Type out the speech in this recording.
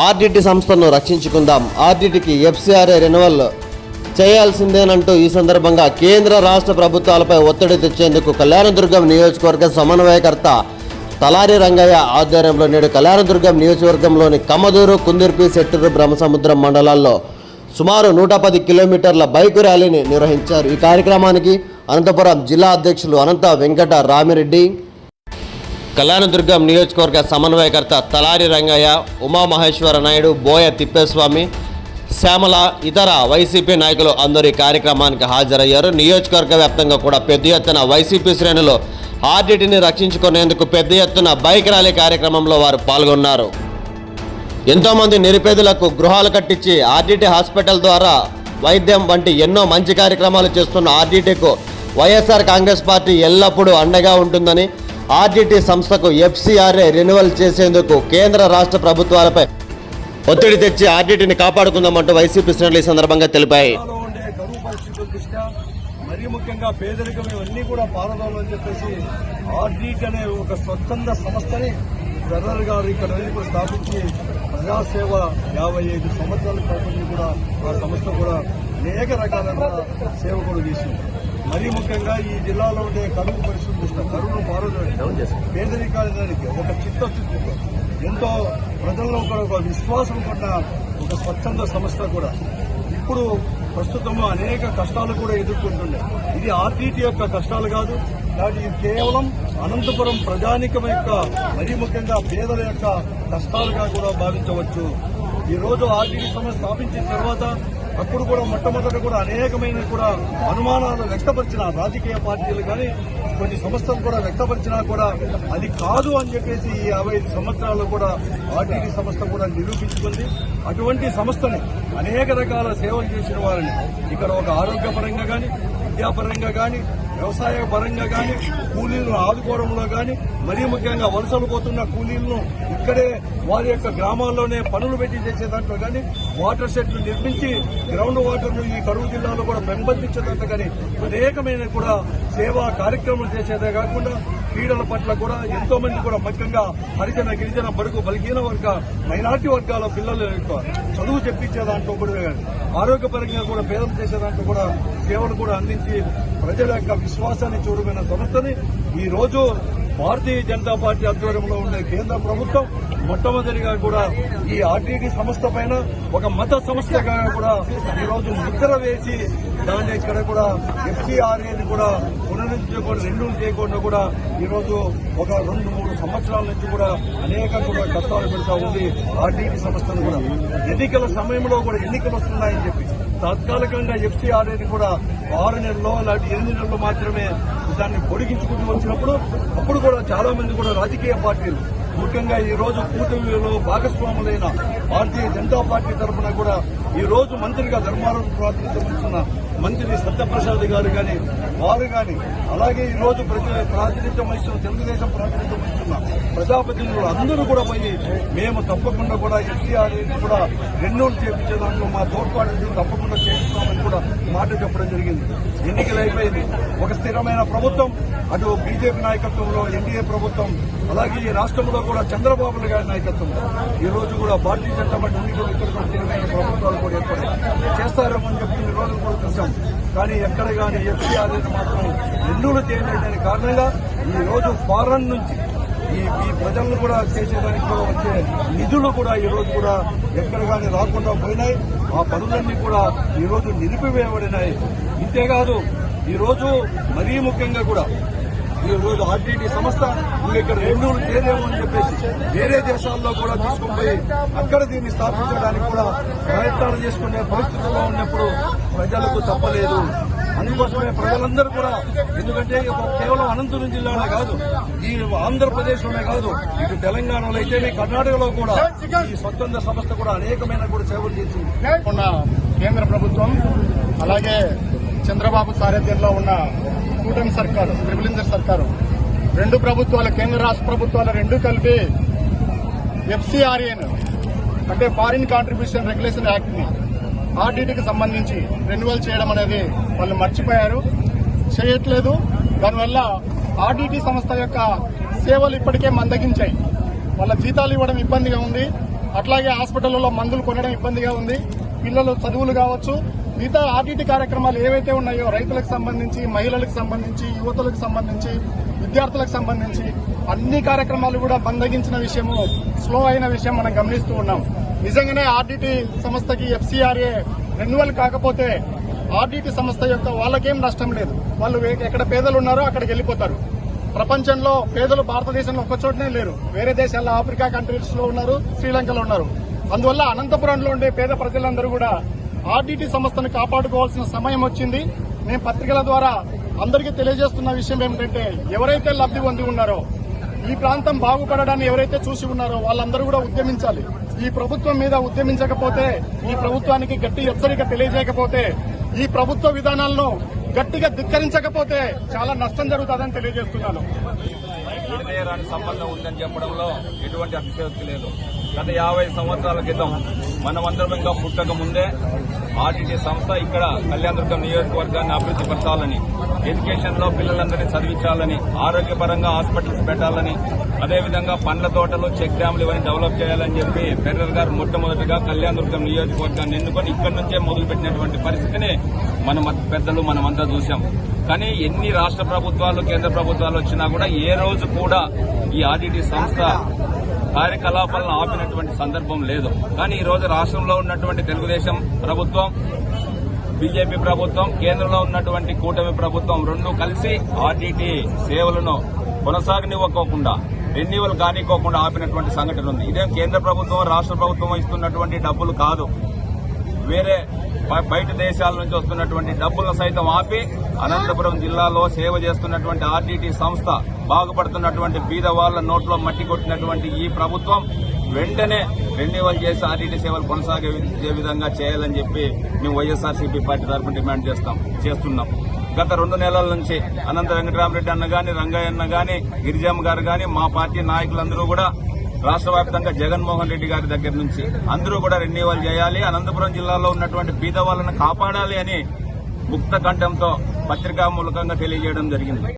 RDT సంస్థను రక్షించుకుందాం. ఆర్డిటికి FCRA renewal చేయాల్సిందేనంటూ ఈ సందర్భంగా కేంద్ర రాష్ట్ర ప్రభుత్వాలపై ఒత్తిడి తెచ్చేందుకు కళ్యాణదుర్గం నియోజకవర్గ సమన్వయకర్త తలారి రంగయ్య ఆధ్వర్యంలో నేడు కళ్యాణదుర్గం నియోజకవర్గంలోని కమదూరు కుందిర్పి సెట్టూరు బ్రహ్మసముద్రం మండలాల్లో సుమారు నూట పది కిలోమీటర్ల బైక్ ర్యాలీని నిర్వహించారు. ఈ కార్యక్రమానికి అనంతపురం జిల్లా అధ్యక్షులు అనంత వెంకట రామిరెడ్డి కళ్యాణదుర్గం నియోజకవర్గ సమన్వయకర్త తలారి రంగయ్య ఉమామహేశ్వర నాయుడు బోయ తిప్పేస్వామి శ్యామల ఇతర వైసీపీ నాయకులు అందరూ ఈ కార్యక్రమానికి హాజరయ్యారు. నియోజకవర్గ వ్యాప్తంగా కూడా పెద్ద ఎత్తున వైసీపీ శ్రేణులు ఆర్డిటిని రక్షించుకునేందుకు పెద్ద ఎత్తున బైక్ ర్యాలీ కార్యక్రమంలో వారు పాల్గొన్నారు. ఎంతోమంది నిరుపేదలకు గృహాలు కట్టించి ఆర్డిటి హాస్పిటల్ ద్వారా వైద్యం వంటి ఎన్నో మంచి కార్యక్రమాలు చేస్తున్న ఆర్డిటికు వైఎస్ఆర్ కాంగ్రెస్ పార్టీ ఎల్లప్పుడూ అండగా ఉంటుందని ఆర్డిటి సంస్థకు ఎఫ్సిఆర్ఏ రెన్యువల్ చేసేందుకు కేంద్ర రాష్ట్ర ప్రభుత్వాలపై ఒత్తిడి తెచ్చి ఆర్డిటిని కాపాడుకుందామంటూ వైసీపీ శ్రేణులు ఈ సందర్భంగా తెలిపాయి. జిల్లాలో మరీ ముఖ్యంగా పేదరికం ఇవన్నీ కూడా పారదాలని చెప్పేసి ఆర్డీట్ అనే ఒక స్వచ్ఛంద సంస్థని జనరల్ గారు ఇక్కడ వెళ్ళి స్థాపించి ప్రజాసేవ యాభై ఐదు సంవత్సరాల క్రితం కూడా ఆ సంస్థ కూడా అనేక రకాలైన సేవ కూడా చేసింది. మరీ ముఖ్యంగా ఈ జిల్లాలో ఉండే కరువు పరిస్థితులు దృష్ట్యా కరువును పారదోడి పేదరికానికి ఒక చిత్తశుద్ధితో ఎంతో ప్రజల్లో కూడా ఒక విశ్వాసం కొన్న ఒక స్వచ్ఛంద సంస్థ కూడా ఇప్పుడు ప్రస్తుతం అనేక కష్టాలు కూడా ఎదుర్కొంటుండే. ఇది ఆర్టీటీ యొక్క కష్టాలు కాదు కానీ ఇది కేవలం అనంతపురం ప్రజానికం యొక్క మరీ ముఖ్యంగా పేదల యొక్క కష్టాలుగా కూడా భావించవచ్చు. ఈ రోజు ఆర్టీటీ సంస్థ స్థాపించిన తర్వాత అప్పుడు కూడా మొట్టమొదట కూడా అనేకమైన కూడా అనుమానాలు వ్యక్తపరిచిన రాజకీయ పార్టీలు కానీ కొన్ని సంస్థలు కూడా వ్యక్తపరిచినా కూడా అది కాదు అని చెప్పేసి ఈ యాభై ఐదు సంవత్సరాల్లో కూడా ఆర్టీడీ సంస్థ కూడా నిరూపించుకుంది. అటువంటి సంస్థని అనేక రకాల సేవలు చేసిన వారిని ఇక్కడ ఒక ఆరోగ్యపరంగా కానీ విద్యాపరంగా కానీ వ్యవసాయ పరంగా కానీ కూలీలను ఆదుకోవడంలో కానీ మరీ ముఖ్యంగా వలసలు పోతున్న కూలీలను ఇక్కడే వారి యొక్క గ్రామాల్లోనే పనులు పెట్టి చేసే దాంట్లో కానీ వాటర్ షెడ్లు నిర్మించి గ్రౌండ్ వాటర్ను ఈ కరువు జిల్లాలో కూడా పెంపొందించే దాంట్లో కానీ అనేకమైన కూడా సేవా కార్యక్రమాలు చేసేదే కాకుండా క్రీడల పట్ల కూడా ఎంతో మంది కూడా ముఖ్యంగా హరిజన గిరిజన బడుగు బలహీన వర్గ మైనార్టీ వర్గాల పిల్లల యొక్క చదువు చెప్పించే దాంట్లో కూడా ఆరోగ్యపరంగా కూడా పేదం చేసే దాంట్లో కూడా సేవలు కూడా అందించి ప్రజల యొక్క విశ్వాసాన్ని చూడమైన సంస్థని ఈ రోజు భారతీయ జనతా పార్టీ ఆధ్వర్యంలో ఉండే కేంద్ర ప్రభుత్వం మొట్టమొదటిగా కూడా ఈ ఆర్టీడీ సంస్థ పైన ఒక మత సంస్థగా కూడా ఈ ముద్ర వేసి దాన్ని ఇక్కడ కూడా ఎఫ్సీఆర్ఏని కూడా పునరుద్ధరించకుండా రెండు చేయకుండా కూడా ఈరోజు ఒక రెండు మూడు సంవత్సరాల నుంచి కూడా అనేక కూడా కష్టాలు పెడతా ఉంది ఆర్టీటీ సంస్థను కూడా. ఎన్నికల సమయంలో కూడా ఎన్నికలు వస్తున్నాయని చెప్పి. తాత్కాలికంగా ఎఫ్సీఆర్ఏని కూడా ఆరు నెలల్లో అలాంటి ఎనిమిది నెలలు మాత్రమే దాన్ని పొడిగించుకుంటూ వచ్చినప్పుడు అప్పుడు కూడా చాలా మంది కూడా రాజకీయ పార్టీలు ముఖ్యంగా ఈ రోజు కూటమిలో భాగస్వాములైన భారతీయ జనతా పార్టీ తరఫున కూడా ఈ రోజు మంత్రిగా ధర్మారం ప్రాతినిధ్యం మంత్రి సత్యప్రసాద్ గారు కానీ వారు కానీ అలాగే ఈ రోజు ప్రజ- ప్రాతినిధ్యం వహిస్తున్న తెలుగుదేశం ప్రాతినిధ్యం వహిస్తున్న ప్రజాప్రతినిధులు అందరూ కూడా పోయి మేము తప్పకుండా కూడా ఎన్సీఆర్ కూడా రెన్యూల్ చేపించే దాంట్లో మా తోడ్పాటు తప్పకుండా చేయిస్తామని కూడా మాట చెప్పడం జరిగింది. ఎన్నికలు అయిపోయింది. ఒక స్థిరమైన ప్రభుత్వం అటు బీజేపీ నాయకత్వంలో ఎన్డీఏ ప్రభుత్వం అలాగే ఈ రాష్ట్రంలో కూడా చంద్రబాబు గారి నాయకత్వంలో. ఈ రోజు కూడా భారతీయ జనతా పార్టీ ఇక్కడ స్థిరమైన ప్రభుత్వాలు కూడా ఏర్పడాయి. చేస్తారేమో అని చెప్పి ఈ రోజులు కూడా చూసాం కానీ ఎక్కడ కానీ ఎఫ్సీఆర్ మాత్రం ఎన్నులు చేయలేదని కారణంగా ఈ రోజు ఫారెన్ నుంచి ఈ ఈ ప్రజలను కూడా చేసేదానికి కూడా వచ్చే నిధులు కూడా ఈ రోజు కూడా ఎక్కడ కానీ రాకుండా పోయినాయి. ఆ పనులన్నీ కూడా ఈ రోజు నిలిపివేయబడినాయి. ఇంతేకాదు ఈరోజు మరీ ముఖ్యంగా కూడా ఈ రోజు ఆర్టీటీ సంస్థ ఇంక ఇక్కడ రెండు చేరేమో అని చెప్పేసి వేరే దేశాల్లో కూడా తీసుకుని పోయి అక్కడ దీన్ని స్థాపించడానికి కూడా ప్రయత్నాలు చేసుకునే పరిస్థితుల్లో ఉన్నప్పుడు ప్రజలకు తప్పలేదు. అందుకోసమే ప్రజలందరూ కూడా ఎందుకంటే కేవలం అనంతపురం జిల్లాలో కాదు ఈ ఆంధ్రప్రదేశ్లోనే కాదు ఇటు తెలంగాణలో అయితే కర్ణాటకలో కూడా ఈ స్వచ్ఛంద సంస్థ కూడా అనేకమైన కూడా సేవలు చేసింది. ఉన్న కేంద్ర ప్రభుత్వం అలాగే చంద్రబాబు సారథ్యంలో ఉన్న కూటమి సర్కారు త్రిపులింజర్ సర్కారు రెండు ప్రభుత్వాలు కేంద్ర రాష్ట్ర ప్రభుత్వాలు రెండు కలిపి ఎఫ్సీఆర్ఏను అంటే ఫారిన్ కాంట్రిబ్యూషన్ రెగ్యులేషన్ యాక్ట్ని ఆర్డీటీకి సంబంధించి రెన్యువల్ చేయడం అనేది వాళ్ళు మర్చిపోయారు. చేయట్లేదు. దానివల్ల ఆర్డీటీ సంస్థ యొక్క సేవలు ఇప్పటికే మందగించాయి. వాళ్ళ జీతాలు ఇవ్వడం ఇబ్బందిగా ఉంది. అట్లాగే హాస్పిటల్లో మందులు కొనడం ఇబ్బందిగా ఉంది. పిల్లలు చదువులు కావచ్చు మిగతా ఆర్టీటీ కార్యక్రమాలు ఏవైతే ఉన్నాయో రైతులకు సంబంధించి మహిళలకు సంబంధించి యువతులకు సంబంధించి విద్యార్థులకు సంబంధించి అన్ని కార్యక్రమాలు కూడా బందగించిన విషయము స్లో అయిన విషయం మనం గమనిస్తూ ఉన్నాం. నిజంగానే ఆర్డీటీ సంస్థకి ఎఫ్సీఆర్ఏ రెన్యువల్ కాకపోతే ఆర్డీటీ సంస్థ యొక్క వాళ్ళకేం నష్టం లేదు. వాళ్ళు ఎక్కడ పేదలు ఉన్నారో అక్కడికి వెళ్ళిపోతారు. ప్రపంచంలో పేదలు భారతదేశంలో ఒక్క చోటనే లేరు. వేరే దేశాల్లో ఆఫ్రికా కంట్రీస్లో ఉన్నారు శ్రీలంకలో ఉన్నారు. అందువల్ల అనంతపురంలో ఉండే పేద ప్రజలందరూ కూడా ఆర్డీటీ సంస్థను కాపాడుకోవాల్సిన సమయం వచ్చింది. మేము పత్రికల ద్వారా అందరికీ తెలియజేస్తున్న విషయం ఏమిటంటే ఎవరైతే లబ్ధి పొంది ఉన్నారో ఈ ప్రాంతం బాగుపడడాన్ని ఎవరైతే చూసి ఉన్నారో వాళ్ళందరూ కూడా ఉద్యమించాలి. ఈ ప్రభుత్వం మీద ఉద్యమించకపోతే ఈ ప్రభుత్వానికి గట్టి హెచ్చరిక తెలియజేయకపోతే ఈ ప్రభుత్వ విధానాలను గట్టిగా ధిక్కరించకపోతే చాలా నష్టం జరుగుతుందని తెలియజేస్తున్నాను. సంబంధం ఉందని చెప్పడంలో ఎటువంటి అతిశయోక్తి లేదు. గత యాభై సంవత్సరాల క్రితం మనమందరం ఇంకా పుట్టక ముందే ఆర్టీటీ సంస్థ ఇక్కడ కళ్యాణదుర్గం నియోజకవర్గాన్ని అభివృద్ధి పరచాలని ఎడ్యుకేషన్లో పిల్లలందరినీ చదివించాలని ఆరోగ్యపరంగా హాస్పిటల్స్ పెట్టాలని అదేవిధంగా పండ్ల తోటలు చెక్ డ్యాములు ఇవన్నీ డెవలప్ చేయాలని చెప్పి ఫెడరల్ గారు మొట్టమొదటిగా కళ్యాణదుర్గం నియోజకవర్గాన్ని ఎన్నుకొని ఇక్కడి నుంచే మొదలుపెట్టినటువంటి పరిస్థితిని మన పెద్దలు మనమంతా చూశాం. కానీ ఎన్ని రాష్ట్ర ప్రభుత్వాలు కేంద్ర ప్రభుత్వాలు వచ్చినా కూడా ఏ రోజు కూడా ఈ ఆర్డిటి సంస్థ కార్యకలాపాలను ఆపినటువంటి సందర్భం లేదు. కానీ ఈ రోజు రాష్ట్రంలో ఉన్నటువంటి తెలుగుదేశం ప్రభుత్వం బీజేపీ ప్రభుత్వం కేంద్రంలో ఉన్నటువంటి కూటమి ప్రభుత్వం రెండు కలిసి ఆర్టీటీ సేవలను కొనసాగనివ్వకోకుండా రెన్యువల్ కానివ్వకుండా ఆపినటువంటి సంఘటన ఉంది. ఇదేం కేంద్ర ప్రభుత్వం రాష్ట్ర ప్రభుత్వం ఇస్తున్నటువంటి డబ్బులు కాదు. వేరే బయట దేశాల నుంచి వస్తున్నటువంటి డబ్బులను సైతం ఆపి అనంతపురం జిల్లాలో సేవ చేస్తున్నటువంటి ఆర్డీటీ సంస్థ బాగుపడుతున్నటువంటి బీద వాళ్ళ నోట్లో మట్టి కొట్టినటువంటి ఈ ప్రభుత్వం వెంటనే రెన్యువల్ చేసి ఆర్డీటీ సేవలు కొనసాగే విధంగా చేయాలని చెప్పి మేము వైఎస్ఆర్సీపీ పార్టీ తరఫున డిమాండ్ చేస్తాం చేస్తున్నాం. గత రెండు నెలల నుంచి అనంత వెంకటరామరెడ్డి అన్న గాని రంగయ్య అన్న గాని గిరిజమ్మ గారు గాని మా పార్టీ నాయకులందరూ కూడా రాష్ట్ర వ్యాప్తంగా జగన్మోహన్ రెడ్డి గారి దగ్గర నుంచి అందరూ కూడా రెన్యువల్ చేయాలి. అనంతపురం జిల్లాలో ఉన్నటువంటి బీద వాళ్ళను కాపాడాలి అని ముక్త కంఠంతో పత్రికా మూలకంగా తెలియజేయడం జరిగింది.